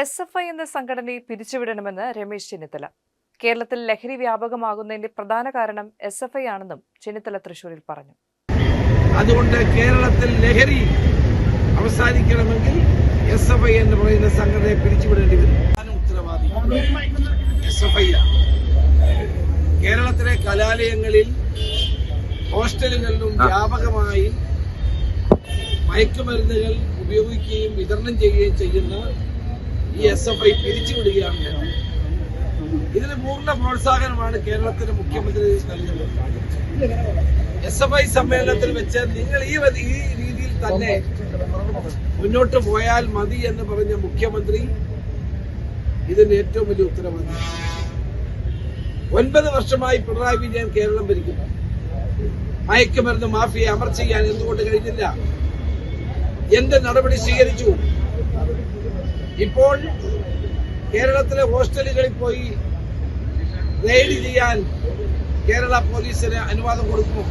S F I എന്ന സംഘടനയെ പിരിച്ചുവിടണമെന്ന് രമേശ് ചെന്നിത്തല. കേരളത്തിൽ ലഹരി വ്യാപകമാകുന്നതിന്റെ പ്രധാന കാരണം എസ് എഫ് ഐ ആണെന്നും ചെന്നിത്തല തൃശൂരിൽ പറഞ്ഞു. അതുകൊണ്ട് കേരളത്തിൽ ലഹരി അവസാനിക്കണമെങ്കിൽ എസ് എഫ് ഐ എന്ന് പറയുന്ന സംഘടനയെ പിരിച്ചുവിടേണ്ടി വരും. ഉത്തരവാദി എസ് എഫ് ഐ കേരളത്തിലെ കലാലയങ്ങളിൽ ഹോസ്റ്റലുകളിലും വ്യാപകമായി മയക്കുമരുന്നുകൾ ഉപയോഗിക്കുകയും വിതരണം ചെയ്യുകയും ചെയ്യുന്ന ഈ എസ് എഫ് ഐ പിരിച്ചുവിടുകയാണ്. വേണ്ടത്. ഇതിന് പൂർണ പ്രോത്സാഹനമാണ് കേരളത്തിലെ മുഖ്യമന്ത്രി നൽകുന്നത്. എസ് എഫ് ഐ സമ്മേളനത്തിൽ വെച്ച് നിങ്ങൾ ഈ ഈ രീതിയിൽ തന്നെ മുന്നോട്ട് പോയാൽ മതി എന്ന് പറഞ്ഞ മുഖ്യമന്ത്രി ഇതിന് ഏറ്റവും വലിയ ഉത്തരവാദി. ഒൻപത് വർഷമായി പിണറായി വിജയൻ കേരളം ഭരിക്കുന്നു. മയക്കുമരുന്ന് മാഫിയെ അമർ ചെയ്യാൻ എന്തുകൊണ്ട് കഴിഞ്ഞില്ല? എന്ത് നടപടി സ്വീകരിച്ചു? ഇപ്പോൾ കേരളത്തിലെ ഹോസ്റ്റലുകളിൽ പോയി റെയ്ഡ് ചെയ്യാൻ കേരള പോലീസിന് അനുവാദം കൊടുക്കും.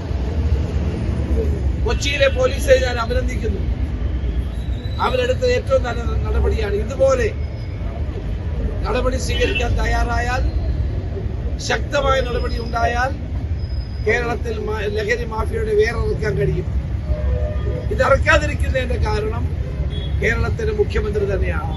കൊച്ചിയിലെ പോലീസെ ഞാൻ അഭിനന്ദിക്കുന്നു. അവരെടുത്ത ഏറ്റവും നല്ല നടപടിയാണ്. ഇതുപോലെ നടപടി സ്വീകരിക്കാൻ തയ്യാറായാൽ ശക്തമായ നടപടി ഉണ്ടായാൽ കേരളത്തിൽ ലഹരി മാഫിയയുടെ വേറിറക്കാൻ കഴിയും. ഇത് ഇറക്കാതിരിക്കുന്നതിന്റെ കാരണം കേരളത്തിന്റെ മുഖ്യമന്ത്രി തന്നെയാണ്.